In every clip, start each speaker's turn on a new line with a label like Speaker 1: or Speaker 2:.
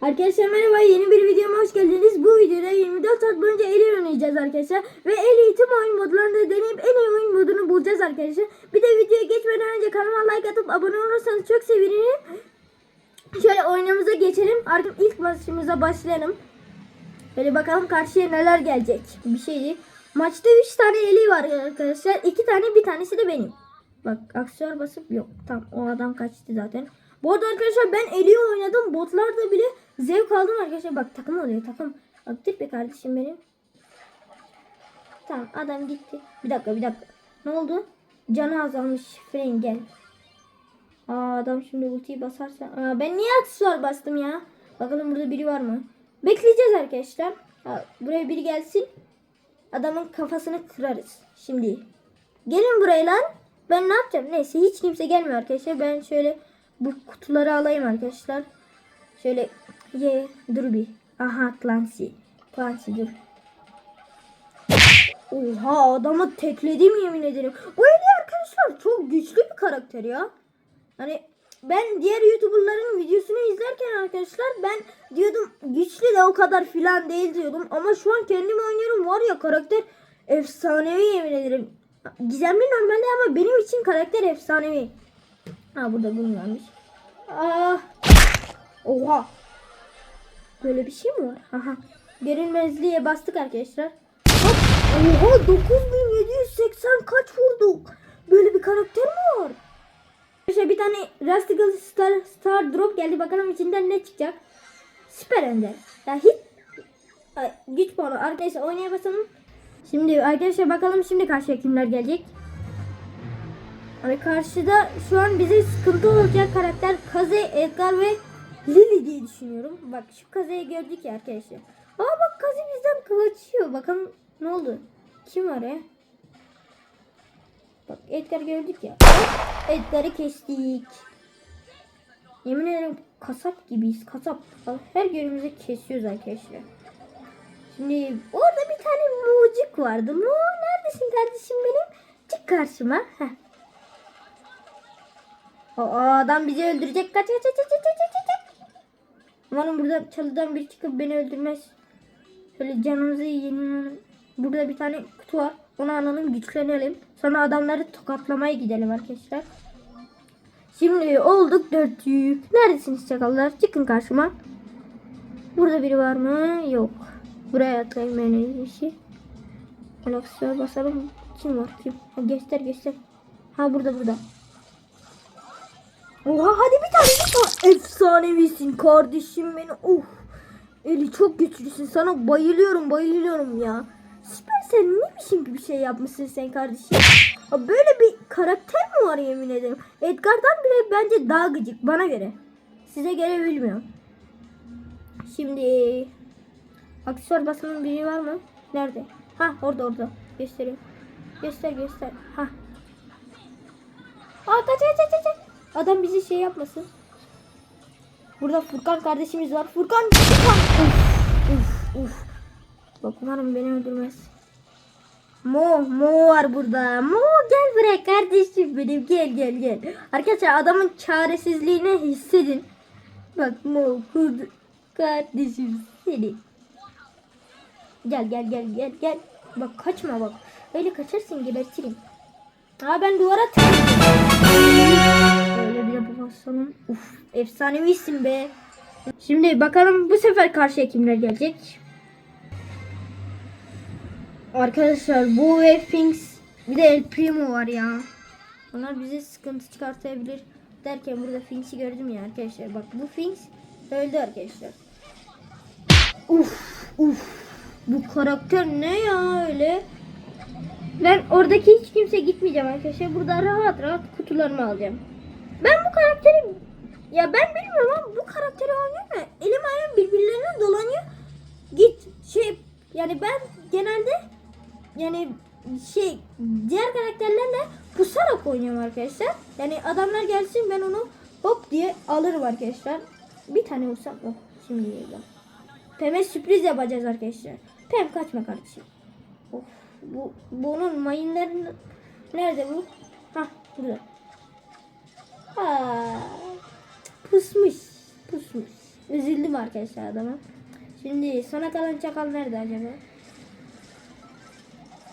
Speaker 1: Arkadaşlar merhaba yeni bir videoma hoş geldiniz. Bu videoda 24 saat boyunca Eli oynayacağız arkadaşlar. Ve Eli tüm oyun modlarını deneyip en iyi oyun modunu bulacağız arkadaşlar. Bir de videoya geçmeden önce kanalıma like atıp abone olursanız çok sevinirim. Şöyle oyunumuza geçelim. Artık ilk maçımıza başlayalım. Böyle bakalım karşıya neler gelecek. Bir şey değil. Maçta 3 tane Eli var arkadaşlar. 2 tane bir tanesi de benim. Bak aksiyona basıp yok. Tam o adam kaçtı zaten. Bu arada arkadaşlar ben Eli'yi oynadım. Botlarda bile zevk aldım arkadaşlar. Bak takım oluyor takım. Aktif be kardeşim benim. Tamam adam gitti. Bir dakika bir dakika. Ne oldu? Canı azalmış. Fren gel. Aa adam şimdi ultiyi basarsa. Aa, ben niye aksesuar bastım ya? Bakalım burada biri var mı? Bekleyeceğiz arkadaşlar. Ha, buraya biri gelsin. Adamın kafasını kırarız. Şimdi. Gelin buraya lan. Ben ne yapacağım? Neyse hiç kimse gelmiyor arkadaşlar. Ben şöyle bu kutuları alayım arkadaşlar. Şöyle ye dur bir. Aha Clancy. Clancy dur. Oha adamı tekledim yemin ederim. Bu Eli arkadaşlar çok güçlü bir karakter ya. Hani ben diğer YouTuber'ların videosunu izlerken arkadaşlar ben diyordum güçlü de o kadar filan değil diyordum. Ama şu an kendim oynuyorum var ya karakter efsanevi yemin ederim. Gizemli normalde ama benim için karakter efsanevi. Ha burada bulunmamış. Ah. Oha. Böyle bir şey mi var? Aha. Görünmezliğe bastık arkadaşlar. Hop. Oha 9780 kaç vurduk? Böyle bir karakter mi var? Arkadaşlar bir tane Rustical Star, Star Drop geldi. Bakalım içinden ne çıkacak. Süper Ender. Ya hiç güç puanı. Arkadaşlar oynaya basalım. Şimdi arkadaşlar bakalım şimdi karşıya kimler gelecek. Hani karşıda şu an bize sıkıntı olacak karakter Kaze, Edgar ve Lily diye düşünüyorum. Bak şu Kaze'yi gördük ya arkadaşlar. Aa bak Kaze bizden kaçıyor. Bakalım ne oldu? Kim var ya? Bak Edgar gördük ya. Edgar'ı kestik. Yemin ederim kasap gibiyiz. Kasap. Her günümüzü kesiyoruz arkadaşlar. Şimdi orada bir tane mucuk vardı. Mu neredesin kardeşim benim? Çık karşıma. Heh. O, adam bizi öldürecek. Kaç kaç kaç kaç kaç kaç kaç. Umarım burada çalıdan biri çıkıp beni öldürmez. Böyle canımızı yenilelim. Burada bir tane kutu var. Onu alalım güçlenelim. Sonra adamları tokatlamaya gidelim arkadaşlar. Şimdi olduk dört yük. Neredesiniz çakallar? Çıkın karşıma. Burada biri var mı? Yok. Buraya atayım ben en iyisi. Basalım. Kim var kim? Ha, göster göster. Ha burada burada. Oha hadi bir tane daha. Efsanevisin kardeşim beni. Of. Eli çok güçlüsün. Sana bayılıyorum bayılıyorum ya. Süper sen ne biçim bir şey yapmışsın sen kardeşim. Ya böyle bir karakter mi var yemin ederim. Edgar'dan bile bence daha gıcık bana göre. Size göre bilmiyorum. Şimdi aksesuar basmanın biri var mı? Nerede? Ha orada orada. Gösteriyor. Göster göster. Ha. Aa kaç kaç kaç kaç. Adam bizi şey yapmasın. Burada Furkan kardeşimiz var. Furkan Furkan. Uf uf uf. Bak umarım beni öldürmez. Mo, Mo var burada. Mo gel buraya kardeşim benim. Gel gel gel. Arkadaşlar adamın çaresizliğini hissedin. Bak Mo kurdu. Kardeşim seni. Gel gel gel gel gel. Bak kaçma bak. Öyle kaçarsın gebertirim. Aa ben duvara tıkladım. Bu basalım. Uf efsanevisin be. Şimdi bakalım bu sefer karşıya kimler gelecek. Arkadaşlar bu ve Finks bir de El Primo var ya. Onlar bize sıkıntı çıkartabilir derken burada Finks'i gördüm ya arkadaşlar. Bak bu Finks öldü arkadaşlar. Uf uf. Bu karakter ne ya öyle? Ben oradaki hiç kimse gitmeyeceğim arkadaşlar. Burada rahat rahat kutularımı alacağım. Ben bu karakteri ya ben bilmiyorum ama bu karakteri oynuyorum. Elim ayağım birbirlerine dolanıyor. Git şey yani ben genelde yani şey diğer karakterlerle pusarak oynuyorum arkadaşlar. Yani adamlar gelsin ben onu hop diye alırım arkadaşlar. Bir tane vursam oh şimdi yiyeceğim. Pem'e sürpriz yapacağız arkadaşlar. Pem kaçma kardeşim. Of, bu bunun mayınları nerede bu? Hah burada. Pusmuş, pusmuş. üzüldüm arkadaşlar adama. Şimdi sona kalan çakal nerede acaba?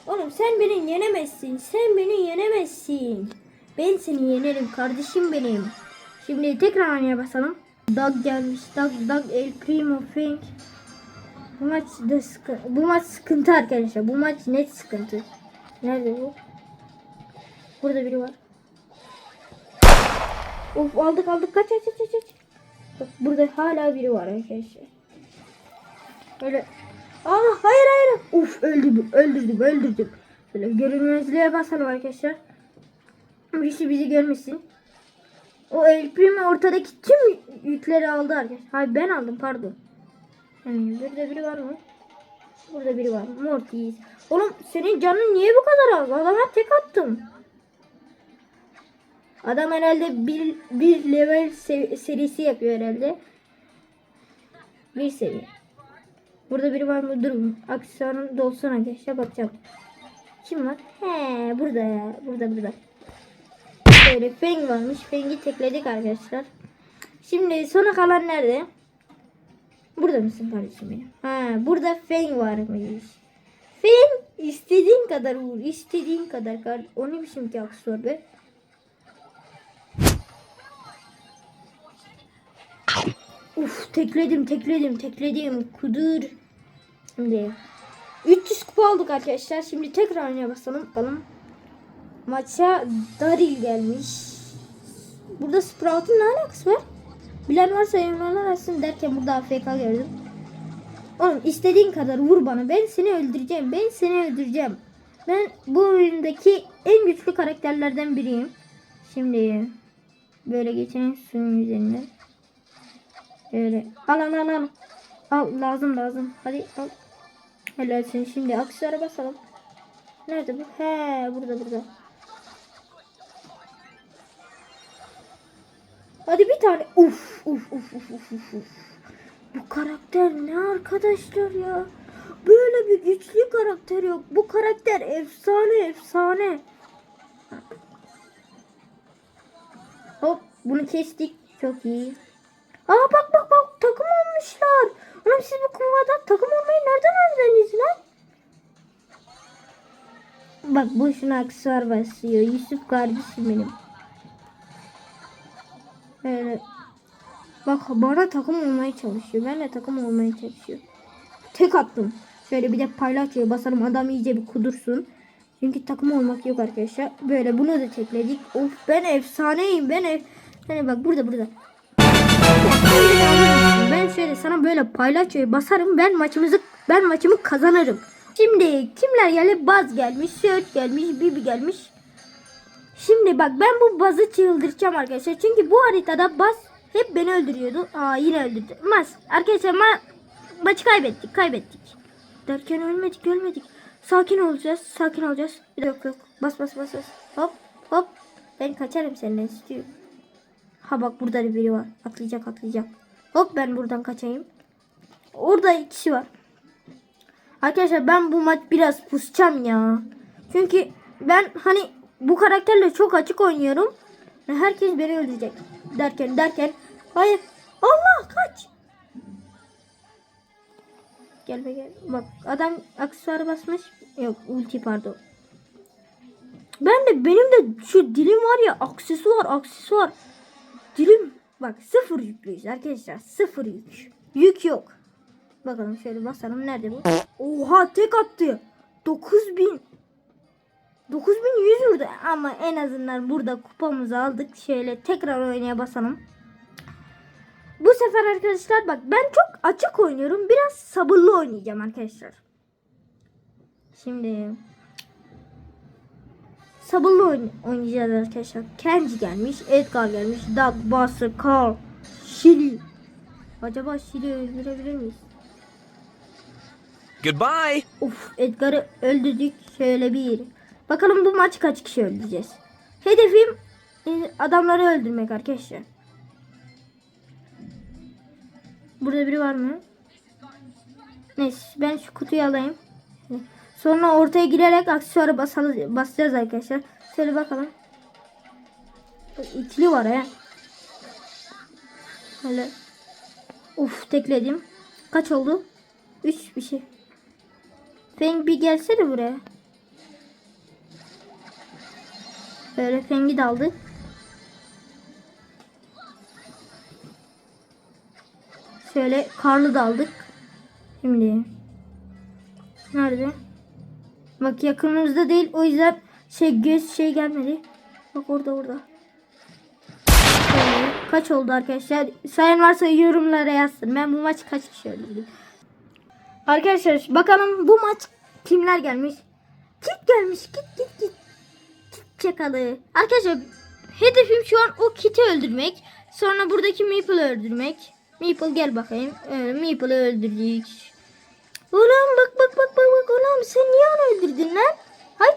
Speaker 1: Oğlum sen beni yenemezsin. Sen beni yenemezsin. Ben seni yenerim kardeşim benim. Şimdi tekrar aynaya basalım. Doug gelmiş. Doug, Doug El Primo Fink. Bu maç da sıkı- bu maç sıkıntı arkadaşlar. Bu maç net sıkıntı. Nerede bu? Burada biri var. Of aldık aldık kaç kaç kaç kaç. Bak burada hala biri var arkadaşlar. Öyle. Aa hayır hayır. Uf öldürdüm öldürdüm öldürdüm. Şöyle görünmezliğe basalım arkadaşlar. Birisi bizi görmesin. O El Primo ortadaki tüm yükleri aldı arkadaşlar. Hayır ben aldım pardon. Yani burada biri var mı? Burada biri var. Mortis. Oğlum senin canın niye bu kadar az? Adama tek attım. Adam herhalde bir, bir level se- serisi yapıyor herhalde. Bir seviye. Burada biri var mı? Durun. Aksesuarın dolsun arkadaşlar bakacağım. Kim var? He burada ya. Burada burada. Böyle Feng varmış. Feng'i tekledik arkadaşlar. Şimdi sona kalan nerede? Burada mısın kardeşim benim? Ha, burada Feng varmış. Feng istediğin kadar vur. istediğin kadar kar. O ne biçim ki aksesuar be? Uf tekledim tekledim tekledim. Kudur. Şimdi 300 kupa aldık arkadaşlar. Şimdi tekrar oynaya basalım. Bakalım. Maça Daryl gelmiş. Burada Sprout'un ne alakası var? Bilen varsa yorumlarlar açsın derken burada AFK gördüm. Oğlum istediğin kadar vur bana. Ben seni öldüreceğim. Ben seni öldüreceğim. Ben bu oyundaki en güçlü karakterlerden biriyim. Şimdi böyle geçelim suyun üzerinden. Böyle. Al al al al. Al lazım lazım. Hadi al. Helalsin. Şimdi aksesuara basalım. Nerede bu? He burada burada. Hadi bir tane. Uf uf uf uf uf. uf. Bu karakter ne arkadaşlar ya? Böyle bir güçlü karakter yok. Bu karakter efsane efsane. Hop bunu kestik. Çok iyi. Aa bak bak bak takım olmuşlar. Oğlum siz bu kuvada takım olmayı nereden öğrendiniz lan? Bak boşuna aksesuar basıyor. Yusuf kardeşim benim. Böyle. Bak bana takım olmaya çalışıyor. Ben de takım olmaya çalışıyor. Tek attım. Şöyle bir de paylaşıyor basalım adam iyice bir kudursun. Çünkü takım olmak yok arkadaşlar. Böyle bunu da tekledik. Of ben efsaneyim. Ben ef Hani bak burada burada. Ben şöyle sana böyle paylaşıyor basarım. Ben maçımızı ben maçımı kazanırım. Şimdi kimler geldi? Baz gelmiş, Söğüt gelmiş, Bibi gelmiş. Şimdi bak ben bu bazı çıldıracağım arkadaşlar. Çünkü bu haritada baz hep beni öldürüyordu. Aa yine öldürdü. Mas arkadaşlar ma maçı kaybettik kaybettik. Derken ölmedik ölmedik. Sakin olacağız sakin olacağız. Yok yok. Bas bas bas bas. Hop hop. Ben kaçarım senden istiyorum. Ha bak burada da biri var. Atlayacak atlayacak. Hop ben buradan kaçayım. Orada iki kişi var. Arkadaşlar ben bu maç biraz pusacağım ya. Çünkü ben hani bu karakterle çok açık oynuyorum. Herkes beni öldürecek. Derken derken. Hayır. Allah kaç. Gel be gel. Bak adam aksesuarı basmış. Yok ulti pardon. Ben de benim de şu dilim var ya aksesuar aksesuar. Dilim bak sıfır yüklüyüz arkadaşlar. Sıfır yük. Yük yok. Bakalım şöyle basalım. Nerede bu? Oha tek attı. 9000. 9100 vurdu ama en azından burada kupamızı aldık. Şöyle tekrar oynaya basalım. Bu sefer arkadaşlar bak ben çok açık oynuyorum. Biraz sabırlı oynayacağım arkadaşlar. Şimdi sabırlı oyn- oynayacağız arkadaşlar. Kenji gelmiş, Edgar gelmiş, Doug, Buster, Carl, Shili. Acaba Shili'yi öldürebilir miyiz?
Speaker 2: Goodbye.
Speaker 1: Of Edgar'ı öldürdük. Şöyle bir. Bakalım bu maç kaç kişi öldüreceğiz. Hedefim e, adamları öldürmek arkadaşlar. Burada biri var mı? Neyse ben şu kutuyu alayım. Sonra ortaya girerek aksesuarı basalı, basacağız arkadaşlar. Şöyle bakalım. İkili var ya. Böyle. Uf tekledim. Kaç oldu? 3 bir şey. Feng bir gelsene buraya. Böyle Feng'i de aldık. Şöyle Karlı da aldık. Şimdi. Nerede? Bak yakınımızda değil. O yüzden şey göz şey gelmedi. Bak orada orada. Kaç oldu arkadaşlar? Sayan varsa yorumlara yazsın. Ben bu maç kaç kişi öldürdüm? Arkadaşlar bakalım bu maç kimler gelmiş? Kit gelmiş. Kit kit kit. Kit çakalı. Arkadaşlar hedefim şu an o Kit'i öldürmek. Sonra buradaki Maple'ı öldürmek. Maple gel bakayım. Ee, Maple'ı öldürdük. Ulan bak ulan sen niye onu öldürdün lan? Hay.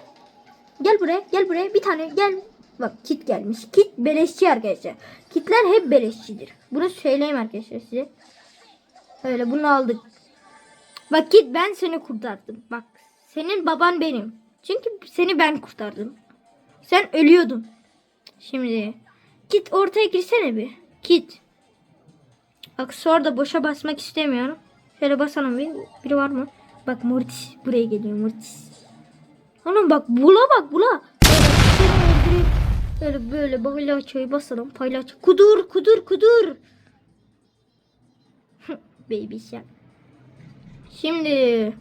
Speaker 1: Gel buraya gel buraya bir tane gel. Bak kit gelmiş. Kit beleşçi arkadaşlar. Kitler hep beleşçidir. Bunu söyleyeyim arkadaşlar size. Öyle bunu aldık. Bak kit ben seni kurtardım. Bak senin baban benim. Çünkü seni ben kurtardım. Sen ölüyordun. Şimdi git ortaya girsene bir. Git. Bak sonra da boşa basmak istemiyorum. Şöyle basalım bir. Biri var mı? Bak Mortis buraya geliyor Mortis. Hanım bak bula bak bula. Böyle. Böyle palyaçoyu basalım. Palyaço. Kudur kudur kudur. Baby shark. Şimdi.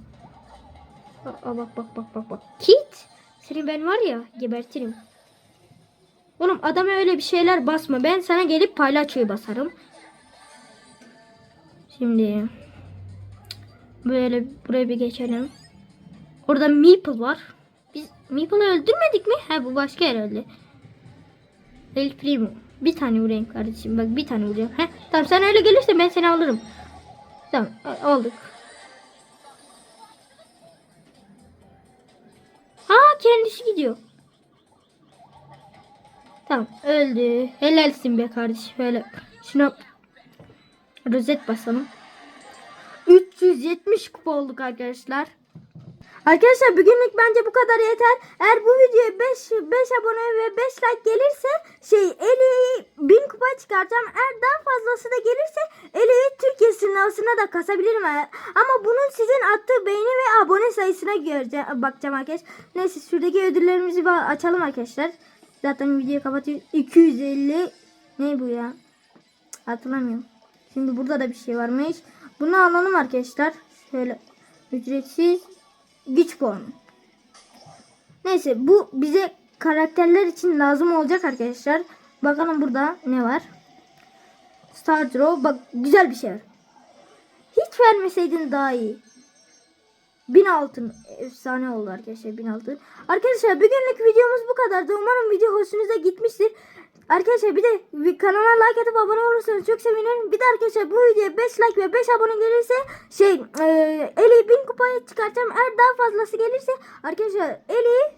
Speaker 1: Aa, bak bak bak bak bak. Kit. Seni ben var ya gebertirim. Oğlum adama öyle bir şeyler basma. Ben sana gelip palyaçoyu basarım. Şimdi böyle buraya bir geçelim. Orada Meeple var. Biz Meeple'ı öldürmedik mi? Ha bu başka herhalde. El Primo. Bir tane vurayım kardeşim. Bak bir tane vuracağım. Heh, tamam sen öyle gelirse ben seni alırım. Tamam aldık. Ha kendisi gidiyor. Tamam öldü. Helalsin be kardeşim. Böyle şuna rozet basalım. 370 kupa olduk arkadaşlar. Arkadaşlar bugünlük bence bu kadar yeter. Eğer bu videoya 5 5 abone ve 5 like gelirse şey Eli'yi 1000 kupa çıkartacağım. Eğer daha fazlası da gelirse Eli'yi Türkiye sınavına da kasabilirim. Ama bunun sizin attığı beğeni ve abone sayısına göreceğim, bakacağım arkadaşlar. Neyse şuradaki ödüllerimizi açalım arkadaşlar. Zaten videoyu kapatıyor. 250 ne bu ya? Hatırlamıyorum. Şimdi burada da bir şey varmış. Bunu alalım arkadaşlar. Şöyle ücretsiz güç puanı. Neyse bu bize karakterler için lazım olacak arkadaşlar. Bakalım burada ne var. Star Draw. Bak güzel bir şey var. Hiç vermeseydin daha iyi. 1000 altın efsane oldu arkadaşlar 1000 altın. Arkadaşlar bugünlük videomuz bu kadardı. Umarım video hoşunuza gitmiştir. Arkadaşlar bir de kanala like atıp abone olursanız çok sevinirim. Bir de arkadaşlar bu videoya 5 like ve 5 abone gelirse şey e, Eli 1000 kupaya çıkartacağım. Eğer daha fazlası gelirse arkadaşlar Eli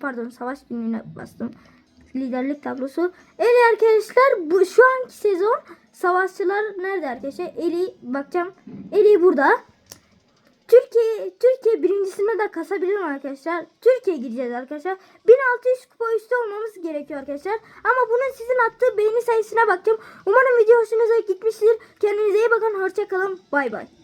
Speaker 1: pardon savaş günlüğüne bastım. Liderlik tablosu. Eli arkadaşlar bu şu anki sezon savaşçılar nerede arkadaşlar? Eli bakacağım. Eli burada. Türkiye Türkiye birincisine de kasabilirim arkadaşlar. Türkiye gideceğiz arkadaşlar. 1600 kupa üstü olmamız gerekiyor arkadaşlar. Ama bunun sizin attığı beğeni sayısına bakacağım. Umarım video hoşunuza gitmiştir. Kendinize iyi bakın. Hoşçakalın. Bay bay.